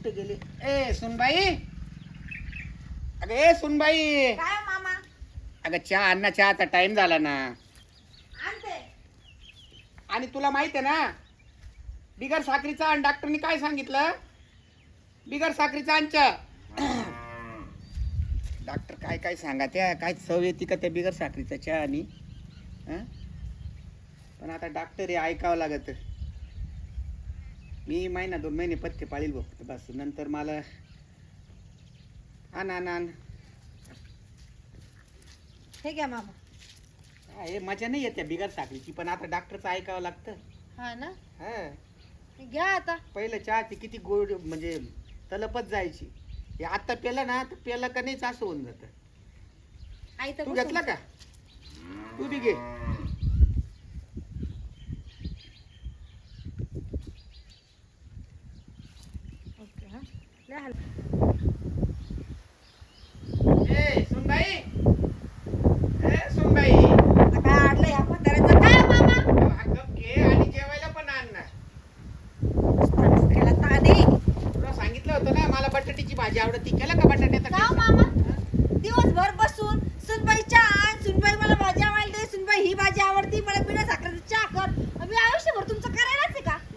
कुठे गेले? ए सुनबाई. अगं ए सुनबाई. काय हो मामा? अगं चहा अन्ना चहाचा टाइम झाला ना. आणते. आणि तुला माहीत आहे ना बिगर साखरीचा आणि. डॉक्टरनी काय सांगितलं? बिगर साखरीचा अंच्या डॉक्टर काय काय सांगा त्या काय चव येते का त्या बिगर साखरीचा चहा आणि हं? पण आता डॉक्टर हे ऐकावं लागत. मी महिना दोन महिने पथ्य पाळील बघ बस नंतर मला आण आण आण. हे घ्या मामा. हे मजा नाही येते बिगर साखरीची पण आता डॉक्टरचं ऐकावं लागतं. हा ना? हा. हे घ्या आता. पहिलं चहा ती किती गोड म्हणजे तलपच जायची. हे आता पेलं ना तर पेलं का नाहीच असं होऊन जात. आई तर तू बसून- घेतला का? तू बी घे.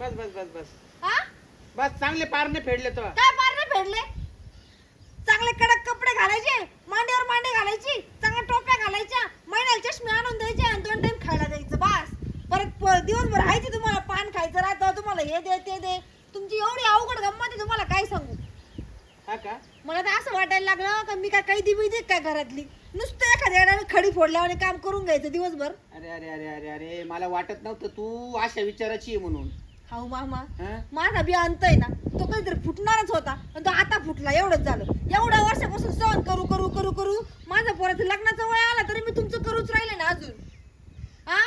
बस बस बस बस. हा? बस चांगले पारणे फेडले तो काय मारणे फेडले चांगले कडक कपडे घालायचे मांडीवर मांडी घालायची चांगल्या टोप्या घालायच्या महिन्याला चष्मे आणून द्यायचे आणि दोन टाइम खायला द्यायचं बस परत प- दिवसभर आहे तुम्हाला पान खायचं राहतं तुम्हाला हे दे ते दे तुमची एवढी अवघड गंमत आहे तुम्हाला काय सांगू हा का मला तर असं वाटायला लागलं का मी काय काही दिवी दे काय घरातली? नुसतं एखाद्या वेळेला खडी फोडल्यावर काम करून घ्यायचं दिवसभर. अरे अरे अरे अरे अरे मला वाटत नव्हतं तू अशा विचाराची आहे म्हणून. हाऊ मामा हा? माझा बी अंत आहे ना तो कधीतरी फुटणारच होता आणि तो आता फुटला एवढंच झालं. एवढ्या वर्षापासून सहन करू करू करू करू माझं पोराचं लग्नाचं वय आला तरी मी तुमचं करूच राहिले ना अजून. हा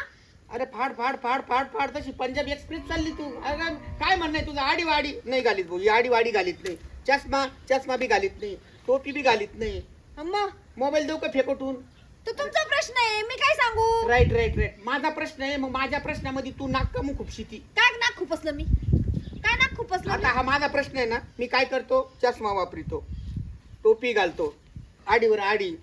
अरे फाड फाड फाड फाड फाड तशी पंजाब एक्सप्रेस चालली तू. अरे काय म्हणणं आहे तुझं? आडी वाडी नाही घालीत भाऊ ही आडी वाडी घालीत नाही. चष्मा चष्मा बी घालीत नाही टोपी बी घालीत नाही. अम्मा. मोबाईल देऊ का फेकोटून. तो तुमचा प्रश्न आहे मी काय सांगू? राईट राईट राईट माझा प्रश्न आहे मग माझ्या प्रश्नामध्ये तू नाक का खूप शिती. काय नाक खुपसलं मी? काय नाक खुपसलं आता? हा माझा प्रश्न आहे ना मी काय करतो? चष्मा वापरितो. टोपी घालतो. आडीवर आडी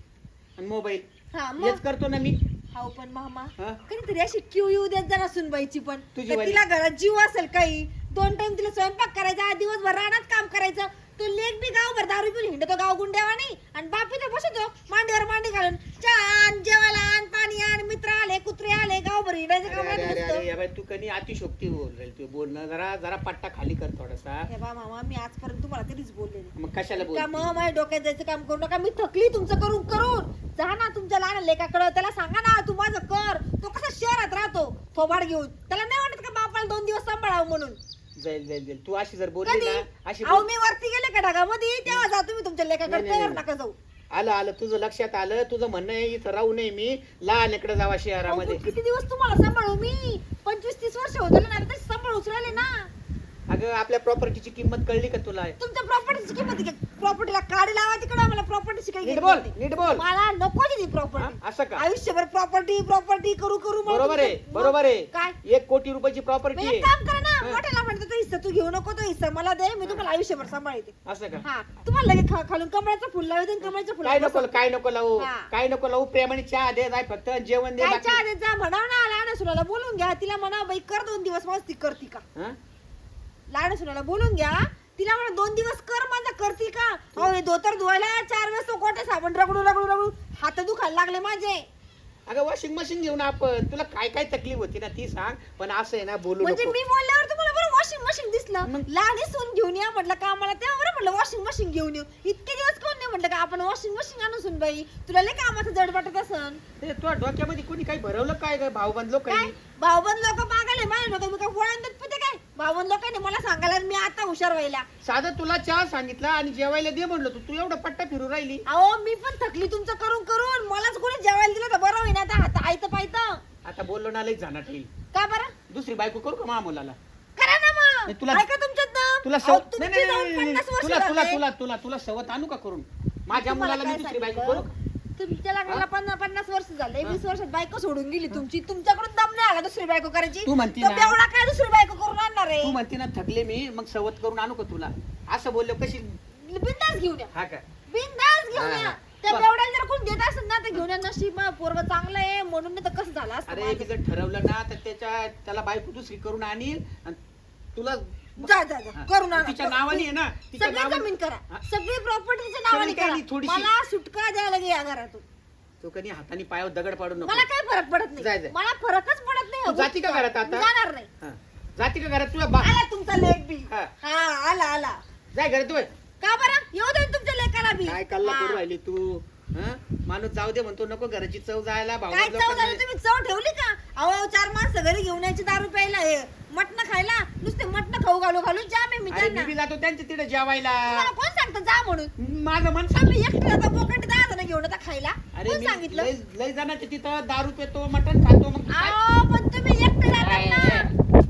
आणि मोबाईल. हा हेच करतो ना मी. हाऊ पण मामा. हा? कधीतरी अशी क्यू येऊ देत जरा सुनबाईची पण. तुझी वाली. तिला घरात जीव असेल काही दोन टाइम तिला स्वयंपाक करायचा दिवसभर रानात काम करायचं तो लेख बी गावभर दारू पिऊन हिंडतो गाव गुंड्यावानी आणि बापी तर बसतो मांडीवर मांडी घालून. छान जेवायला आण पाणी आण मित्र आले कुत्रे आले गावभर हिंडायचं काम अरे अरे नसतं. अरे या बाई, तू कधी अतिशोक्ती बोल राहील तू बोलणं जरा जरा पट्टा खाली कर थोडासा. हे बा मामा मी आजपर्यंत तुम्हाला कधीच बोलले नाही. मग कशाला का बोल मग माझ्या डोक्यात जायचं काम करू नका मी थकली तुमचं करून करून. जा ना तुमच्या लहान लेखाकडं त्याला सांगा ना तू माझं कर. तो कसा शहरात राहतो थोबाड घेऊन. त्याला नाही वाटत का बापाला दोन दिवस सांभाळावं म्हणून? जाईल जाईल जाईल तू अशी जर बोलली कधी? ना अशी अहो बोल- मी वरती गेले का ढगामध्ये तेव्हा जा तुम्ही तुमच्या लेखाकडे नाही, नाही. नका जाऊ. आलं आलं. तुझं लक्षात आलं. तुझं म्हणणं आहे इथं राहू नये मी. लहान इकडे जावा अहो, शहरामध्ये. पण किती दिवस तुम्हाला सांभाळू मी? पंचवीस तीस वर्ष होत ना आता सांभाळूच राहिले ना. अगं आपल्या प्रॉपर्टीची किंमत कळली का तुला? तुमच्या प्रॉपर्टीची किंमत प्रॉपर्टीला काढी लावा तिकडे आम्हाला प्रॉपर्टीची काही नीट किंमत बोल नाही. नीट बोल. मला नको ती हा? प्रॉपर्टी असं का? आयुष्यभर प्रॉपर्टी प्रॉपर्टी करू करू मला बरोबर आहे बरोबर आहे. काय? एक कोटी रुपयाची मग प्रॉपर्टी एक आहे. काम करा. मोठ्याला म्हणतो तो हिस्सा तू घेऊ नको तो हिस्सा मला दे मी तुम्हाला आयुष्यभर सांभाळते. असं का? हा. तुम्हाला लगेच खा- खालून कमळाचं फुल लावते कमळाचं फुल काय नको काय नको लावू? हा. काय नको लावू? प्रेमाने चहा दे जाय फक्त जेवण दे बाकी- चहा देत जा म्हणाव ना लहान सुनाला बोलून घ्या. तिला म्हणा बाई कर दोन दिवस मस्त करती का? हा? लहान सुनाला बोलून घ्या. तिला म्हणा दोन दिवस कर माझा करती का? अहो हे धोतर धुवायला चार वेळेस तो कोटे साबण रगडू रगडू रगडू. हात दुखायला लागले माझे. अगं वॉशिंग मशीन घेऊन आपण. तुला काय काय तकलीफ होती ना ती सांग. पण असं आहे ना बोलू म्हणजे नको. मी बोलल्यावर तुम्हाला बरं वॉशिंग मशीन दिसलं. मग? सून घेऊन या म्हटलं का मला तेव्हा बरं म्हटलं वॉशिंग मशीन घेऊन येऊ. इतके दिवस कोण म्हटलं का आपण वॉशिंग मशीन आणू सून बाई. तुला लय कामाचं जड वाटत असन. ते तुझ्या डोक्यामध्ये कोणी काही भरवलं काय काय भाऊ बांधलो काय? काही भाऊबंद लोक मागायले माझे लोक मी काय गोळ्यान दूध पिते काय? भाऊबंद लोकांनी मला सांगायला आणि मी आता हुशार व्हायला. साधं तुला चहा सांगितला आणि जेवायला दे म्हणलं तू. तू एवढं पट्टा फिरू राहिली. अहो मी पण थकली तुमचं करून करून. मलाच कोणी जेवायला दिलं तर बरं होईना. आता हात आयतं पायतं आता बोललो ना लई जाणार ठेईल का बरं? दुसरी बायको करू का मा मुलाला? करा ना मग. नाही, तुला- ऐका तुमच्यात ना. तुला अहो, सवत तुमची नाही, नाही, जाऊन नाही, नाही, पन्नास वर्ष तुला तुला झाले. तुला तुला तुला सवत आणू का करून? माझ्या तुम्हाला मुलाला मी काय दुसरी बायको? करू? का? तुमच्या लग्नाला पन्नास पन्नास वर्ष झाले? वीस वर्षात बायको सोडून गेली तुमची. तुमच्याकडून दम नाही आला दुसरी बायको करायची. तू म्हणती तो ना- बेवडा काय दुसरी बायको करून आणणार आहे? तू म्हणते ना थकले मी मग सवत करून आणू का तुला? असं बोललो कशी बिंदास घेऊन या. हा का? बिंदास घेऊन हा, या. हा. त्या. बेवड्याला जर कोण देत असेल ना तर घेऊन या. नशीब पोरग चांगलं आहे. म्हणून नाही तर कसं झालं असतं अरे माझं. मी जर ठरवलं ना तर त्याच्या त्याला बायको दुसरी करून आणील. आणि तुला जा जा जा. करून आणा. तिच्या नावाने आहे ना तिच्या सगळी नावाने जमीन करा हा. सगळी प्रॉपर्टी तिच्या नावाने सगळी करा नाही, थोडीशी. मला सुटका द्यायला या घरातून तो कधी हाताने पायावर दगड पाडू नको मला काय फरक पडत जाय, नाही जाय. मला फरकच पडत नाही तू जाती का घरात आता? जाणार नाही हा. जाती का घरात तुला बा आला तुमचा लेख बी हा. हा आला आला जाय घरात तू का बरं येऊ दे ना तुमच्या लेकाला बी काय कल्ला हा. करू राहिली तू हा? माणूस जाऊ दे म्हणतो नको घराची चव जायला भाऊ काय चव झाली? तुम्ही चव ठेवली का? अहो चार माणसं घरी घेऊन यायची दारू प्यायला हे मटण खायला. नुसते मटण खाऊ घालू घालू जाम आहे मी अरे त्यांना. मी बी जातो त्यांच्या तिथे जेवायला. तुम्हाला कोण सांगतं? जा म्हणून. माझं मन आम्ही एकटे जातो बोकट दहा जण घेऊन आता खायला. अरे कोण मी सांगितलं? लय लय जणांच्या तिथं दारू पितो मटण खातो मग काय? अहो पण तुम्ही एकटे जातात ना.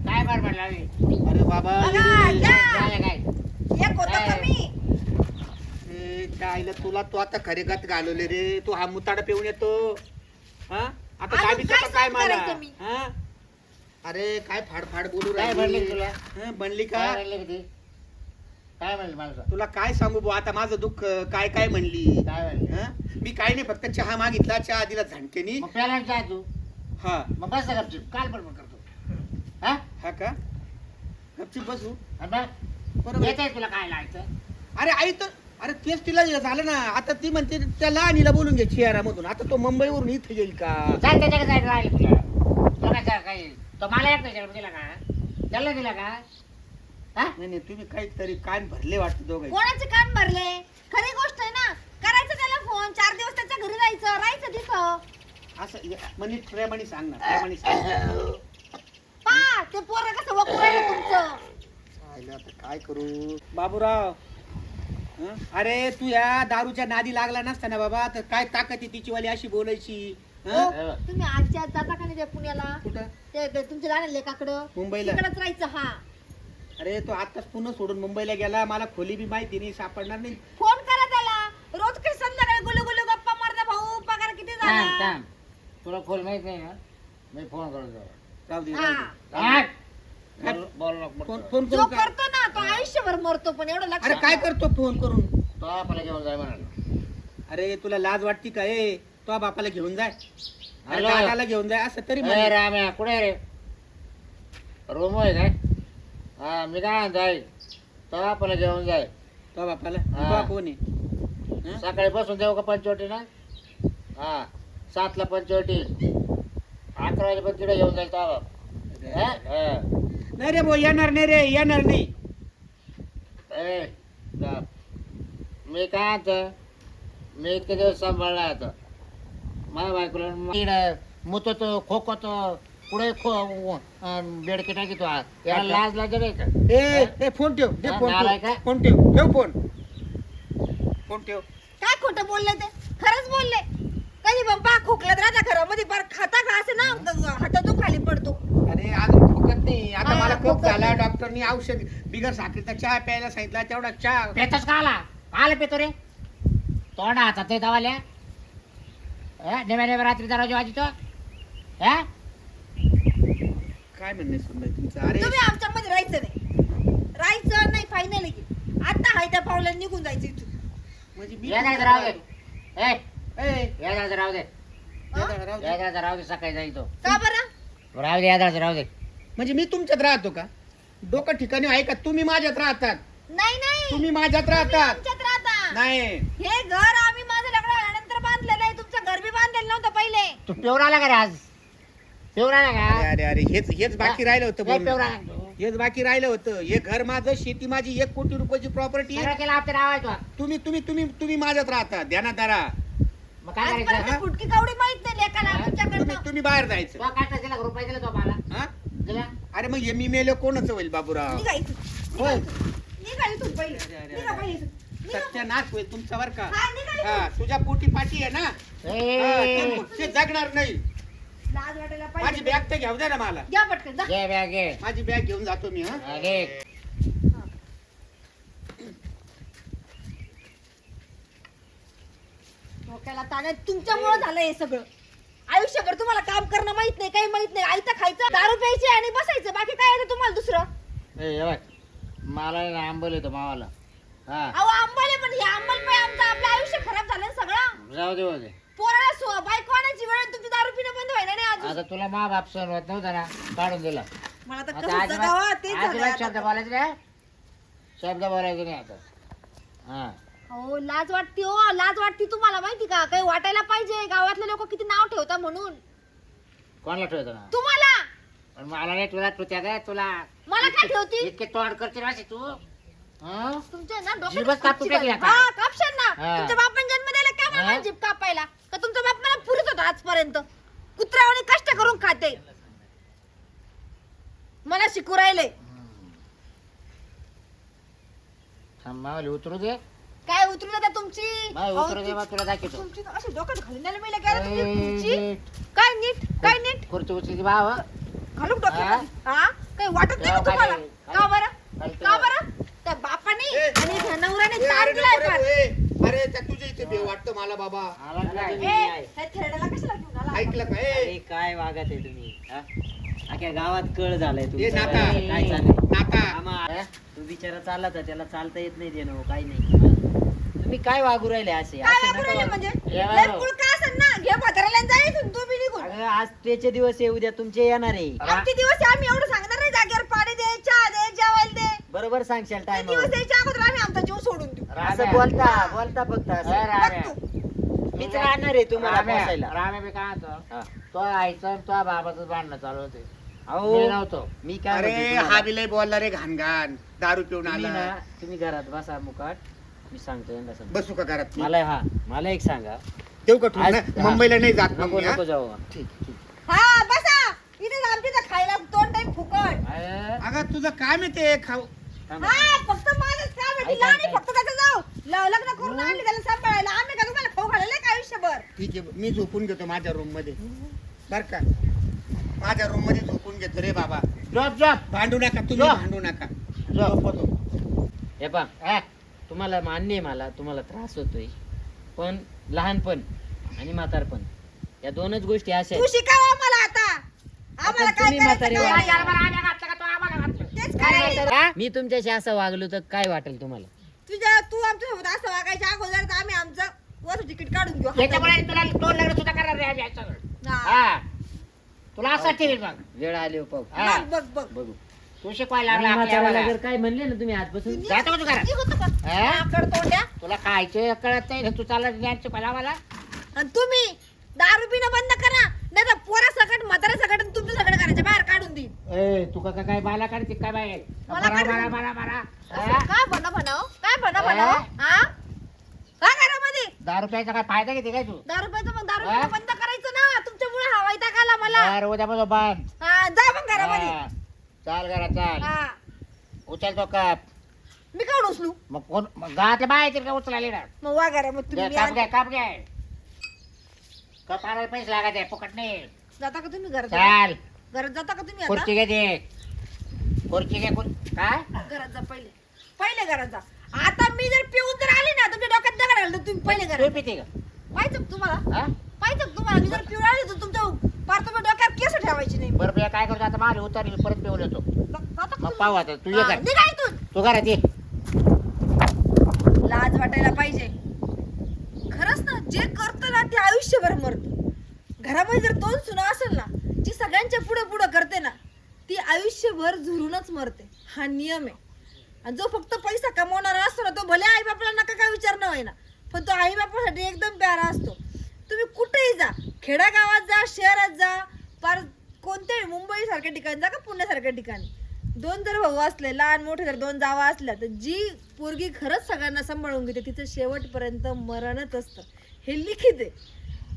काय लावली अरे बाबा बघा, जा. एक होतं? कमी त्या आईला तुला तू आता खरेगात घालवले रे. तू हा मुताडा पिऊन येतो. हा? आता काय काय काय मला? करायचं मी? हा? अरे काय फाडफाड बोलू काय राहिली? बनली तुला? हा, बनली का? काय म्हणली होती काय म्हणली मला तुला काय सांगू बुवा? आता माझं दुःख काय काय म्हणली? काय म्हणली? हा? मी काही नाही फक्त चहा मागितला. चहा दिला झणकेनी मग प्याला तू? हा. मग बस गपचीप. काल बडबड करतो. हा? हा का? गपचीप बसू. आणि मग बरोबर. येत तुला काय लावायचं अरे आई तर अरे तेच तिला झालं ना आता ती म्हणते त्या लहानीला बोलून घे चियारामधून आता तो मुंबईवरून इथे येईल का? त्याच्याकडे जायला राहिले तुला तुला काय काय तो मला एक नाही दिला का? त्याला दिला का? हा? नाही नाही तुम्ही काहीतरी कान भरले वाटतं दोघं कोणाचे कान भरले? खरी गोष्ट आहे ना. करायचं त्याला फोन चार दिवस त्याच्या घरी राहायचं राहायचं तिथं. असं या- म्हणे प्रेमाने सांग ना प्रेमाने सांग पा ते पोरं कसं तुमचं. आता काय करू? बाबूराव हं? अरे तू या दारूच्या नादी लागला नसताना बाबा तर काय ताकद आहे तिची वाली अशी बोलायची? हं? हो, तुम्ही आजच्या आज जाता का नाही त्या पुण्याला. कुठं? ते ते तुमच्या लेकाकडं. मुंबईला. तिकडच राहायचं हा. अरे तो आताच पुन्हा सोडून मुंबईला गेला. मला खोली बी माहिती नाही सापडणार नाही. फोन करा त्याला. रोज काही संध्याकाळी गुलू गुलू गप्पा मारता भाऊ पगार किती थांब झाला? थांब तुला खोल माहीत नाही ना? मी फोन करतो. राहू दे हा. राहू फोन बोल. फोन जो करून काय? करतो ना तो आयुष्यभर मरतो पण एवढं लक्ष अरे काय करतो फोन करून? तो आपल्याला घेऊन जाय म्हणाला. अरे तुला लाज वाटती का? ए तो बापाला घेऊन जाय. अरे हॅलो. दादाला घेऊन जाय असं तरी ए म्हणे. राम्या कुठे रे? रूम आहे काय? हा मी काय जाय तो आपल्याला घेऊन जाय. तो बापाला हा. तो कोण आहे? हं? सकाळी बसून देऊ का पंचवटी ना? हा सातला पंचवटी. अकरा वाजेपर्यंत तिकडे घेऊन जाईल तो हा? हा. नाही रे भाऊ येणार नाही रे येणार नाही. ए, जा. मी काय आता? मी इतके दिवस सांभाळला आता. माझ्या बायकोला मुततो खोकतो पुढे खो अं, बेडके टाकीतो हा. याला लाज लाज नाही का? ए ए फोन ठेव दे हा, फोन ठेव. फोन ठेव ठेव फोन. फोन ठेव. काय खोटं बोलले ते? खरंच बोलले? कधी पा खोकलत राहता घरामध्ये फार खाता का असं ना हातातून खाली पडतो. अरे अजून खोकत नाही. आता हा, मला खोकत झाला नाही. डॉक्टरनी औषध बिगर साखरेचा चहा प्यायला सांगितला तेवढा चहा. पेतच का आला? आला पेतो रे. तोंडा हातात ते दवाल्या नेम्या नेम्या रात्री दरवाजा वाजतो. हा काय म्हणणे सुंदर तुमचं? अरे तुम्ही आमच्या मध्ये राहायचं नाही. राहायचं नाही फायनल आता हाय त्या पावला निघून जायचं इथून. म्हणजे मी या तुमचं जायचं राहू दे. राहतो. ए ए, या जायचं राहू दे. राहू दे. या जायचं राहू दे सकाळी तो का बरं? राहू दे या जायचं राहू दे. म्हणजे मी तुमच्यात राहतो का? डोकं ठिकाणी आहे का तुम्ही माझ्यात राहतात. नाही नाही. तुम्ही माझ्यात तुम्ही राहतात. आमच्यात राहता. नाही. हे घर आम्ही माझं लग्न झाल्यानंतर बांधलेलं आहे. तुमचं घर बी बांधलेलं नव्हतं पहिले. तू पेवर आला का रे आज? पेवर आला अरे का? अरे अरे हेच हेच बाकी राहिलं होतं लय पेवर बोलणं. आला तू. हेच बाकी राहिलं होतं. हे घर माझं शेती माझी एक कोटी रुपयाची प्रॉपर्टी सगळं केलं आपल्या नावाचं. तुम्ही तुम्ही तुम्ही तुम्ही माझ्यात राहता. ध्यानात धरा. काय आजपर्यंत हा? फुटकी कावडी माहीत नाही लेकाला हा? तुम्ही बाहेर जायचं तो काय दिला रुपये दिला तो मला हा? दिला अरे मग हे मी मेलो कोणच होईल बाबूराव निघा इथून निघा होय. इथून. निघा इथून पहिले अरे, अरे, निघा अरे. पहिले इथून. निघा. सत्यानाश होईल तुमचा बर का हा, निघा इथून. हा तुझ्या पोटी पाठी आहे ना हा, ए, ते- जगणार नाही लाज वाटायला माझी पाहिजे बॅग तर घेऊ दे ना मला घ्या पटकन जा घे बॅग घे माझी बॅग घेऊन जातो मी हा हा, डोक्याला ताण आहे. तुमच्यामुळं झालं हे सगळं. आयुष्यभर तुम्हाला काम करणं माहीत नाही काही माहीत नाही. आयतं खायचं दारू प्यायची आणि बसायचं. बाकी काय आहे रे तुम्हाला दुसरं? ए, हे बघ. मला ना आंबल येतो मावाला. हा. अहो आंबाले पण हे आंबालपायी आमचं आपलं आयुष्य खराब झालं ना सगळं. जाऊ दे जाऊ दे. पोराला सो बायको आणायची वेळ आणि तुमची दारू पिणं बंद व्हायला नाही अजून. आता तुला मा बाप सण होत नव्हता ना काढून दिला. मला तर आता कसं जगावं तेच अजिबात शब्द. बोलायचे नाही शब्द बोलायचे नाही आता. हा. हो लाज वाटते हो लाज वाटते तुम्हाला माहिती का? काही वाटायला पाहिजे. गावातले लोक किती नाव ठेवता म्हणून. कोणाला ठेवतो ना? तुम्हाला? पण मला नाही तुला तू त्या काय तुला मला काय ठेवती? इतके तोड करते ना तू? हं? तुमच्या ना डोक्यात जीभच कापून खुर्ची टाकली घाल. आता. हा, कापशाल ना. हा. तुमच्या बापाने जन्म काय मला हा? जीभ कापायला? का तुमचा बाप मला पुरत होता आजपर्यंत? कुत्र्यावानी कष्ट करून खाते. मला शिकू राहिले. थांब मावाली उतरू दे. काय उतरू देता तुमची? माय अहो, उतरू दे मग तुला दाखवतो. तुमची तर अशी डोक्यात घालून द्यायला मिळालं काय रे तुमची खुर्ची? नीट. काय नीट? काय नीट? खुर्ची उचली भाव घालून डोक्यात हा? काही वाटत नाही का खाली, तुम्हाला? खाली. का बरं? खाली का. बरं? त्या बापाने ए, आणि त्या नवऱ्याने ए, तार अरे दिलाय नको रे, फार. ए, अरे त्या तुझ्या इथे वाटतं मला बाबा. आला काय? ए, त्या थेरड्याला कशाला घेऊन आला? ऐकलं का? ए. अरे काय वागत आहे तुम्ही? हा? अख्ख्या गावात कळ झालाय ए तुमचा. नाता. काय चाललंय? नाता. हा? तू बिचारा चालला तर त्याला चालता येत नाही देणं काही नाही. तुम्ही काय वागू राहिले असे? काय असे वापरू नका राहिले वागू. म्हणजे? या लय बाबा. कुळ का असेल ना. घे म्हाताऱ्याला आणि जा इथून तू बी निघून. अगं आज तेचे दिवस आहे उद्या तुमचे येणार आहे. आमचे दिवस आहे, आम्ही एवढं सांगणार नाही. जागेवर पाणी दे चहा दे जेवायला दे. बरोबर सांगशाल ते टाइम दिवस यायच्या अगोदर आम्ही आमचा जीव सोडून देऊ. असं बोलता बोलता फक्त ए, असं राम्या. बघ तू. मीच राहणार आहे तुम्हाला राम्या, पोसायला. राम्या बी काय हा. तो आईचं आणि तो बाबाचं भांडणं चालू होते. मी अहो नव्हतो. मी काय अरे म्हणतो हा तुम्हाला? बी लय बोलला रे घाण घाण दारू पिऊन तुम्ही आला. ना तुम्ही घरात बसा मुकाट. मी सांगतो यांना. बसू का घरात? मला हा मला एक सांगा. देऊ का ठेवून? आज- मुंबईला नाही जात मग नको मी, हा? नको जाऊ. ठीक ठीक. हा बसा. इथे आमच्या इथं खायला दोन टाइम फुकट. अरे, अगं तुझं काय मी ते खाऊ. थांबा. हा फक्त माझंच काम आहे. ती ऐका, लहान आहे, ऐका. फक्त त्याचं जाऊ. ल- लग्न करून आणली त्याला सांभाळायला. आम्ही का तुम्हाला खाऊ घालायला का आयुष्यभर? ठीक आहे मी झोपून घेतो माझ्या रूममध्ये. बर का? माझ्या रूममध्ये झोपून घेतो रे बाबा. झोप झोप. भांडू नका तुम्ही जा. भांडू नका. झोप. झोपतो. हे पा ए, तुम्हाला मान्य आहे मला तुम्हाला त्रास होतोय. पण लहानपण आणि म्हातारपण या दोनच गोष्टी अशा तू आहेत शिकाव आम्हाला आता. आम्हाला आता काय तुम्ही म्हातारी करायचं? तेच हा? मी तुमच्याशी असं वागलो तर काय वाटेल तुम्हाला? तुझ्या तू आमच्यासोबत असं वागायच्या अगोदर तर आम्ही आमचं वर तिकीट काढून घेऊ. त्याच्यामुळे तुला दोन लग्न सुद्धा करणार रे आम्ही याच्यावर. हा. हा. तुला असं ठेवील मग. वेळ आली हो पाहू हा. बघ बघ बघ. बघू. तू शिकवायला आणि लागला आपल्या म्हाताऱ्याला आम्हाला. जर काय म्हणले ना तुम्ही आजपासून जातो का तू घरात? निघतो का? हा? आकड तोंड्या. तुला खायचं कळत नाही तू चालला ज्ञान शिकवायला आम्हाला? आणि तुम्ही दारू पिणं बंद करा नाही तर पोरा सकट म्हातारा सकट आणि तुमचं सकट करायचं बाहेर काढून देईन. ए तू का काय बायला काढते काय बाय मला बरा काढ- बरा बरा असं काय म्हणा म्हणाव काय हा? म्हणाव हा? काय घरामध्ये? दारू प्यायचा काय फायदा घेते काय तू? दारू प्यायचं मग दारू हा? पिणं बंद करायचं ना तुमच्यामुळे हा वैताग आला मला. अरे उद्यापासून हा जा मग घरामध्ये. हा. चाल घरात चाल. हा. उचल तो कप. मी काढून उचलू? मग कोण मग गावातल्या बाय येतील का उचलायला ना मग वा घरामध्ये तुम्ही काप घ्या काप घ्या कप आणायला पैसे आहे फुकट नाही. जाता का तुम्ही घरात? चाल. घरात जाता का तुम्ही खुर्ची घे दे खुर्ची घे खुर- काय? घरात जा पहिले. पहिले घरात जा. आता मी जर पिऊन जर आले ना तुमच्या डोक्यात दगड घालतो तुम्ही पहिले तू घरात. पिते का? पाहिजे तुम्हाला? हा? पाहिजे तुम्हाला? मी जर पिऊन आले तर तुमच्या पार तुम्ही डोक्यात केस ठेवायची नाही. बरं मी काय करतो आता माझी उतरली परत पिऊन येतो. जा- जाता का मग तुम्ही? पाहू आता तू ये हा, काय निघा इथून. तू घरात ये. लाज वाटायला पाहिजे. खरंच ना जे करतं ना ते आयुष्यभर मरत. घरामध्ये जर दोन सुना असेल ना जी सगळ्यांच्या पुढे पुढे करते ना ती आयुष्यभर झुरूनच मरते. हा नियम आहे. आणि जो फक्त पैसा कमवणारा असतो ना तो भले आई बापाला नका काय विचार न होईना पण तो आई बापासाठी एकदम प्यारा असतो. तुम्ही कुठेही जा. खेडागावात जा शहरात जा पार कोणत्याही मुंबईसारख्या ठिकाणी जा का पुण्यासारख्या ठिकाणी. दोन जर भाऊ असले लहान मोठे जर दोन जावा असल्या तर जी पोरगी खरंच सगळ्यांना सांभाळून घेते तिचं शेवटपर्यंत मरणच असतं. हे लिखित आहे.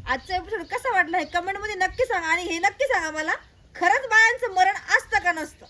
आजचा एपिसोड कसा वाटला हे कमेंटमध्ये नक्की सांगा आणि हे नक्की सांगा मला खरंच बायांचं मरण असतं का नसतं?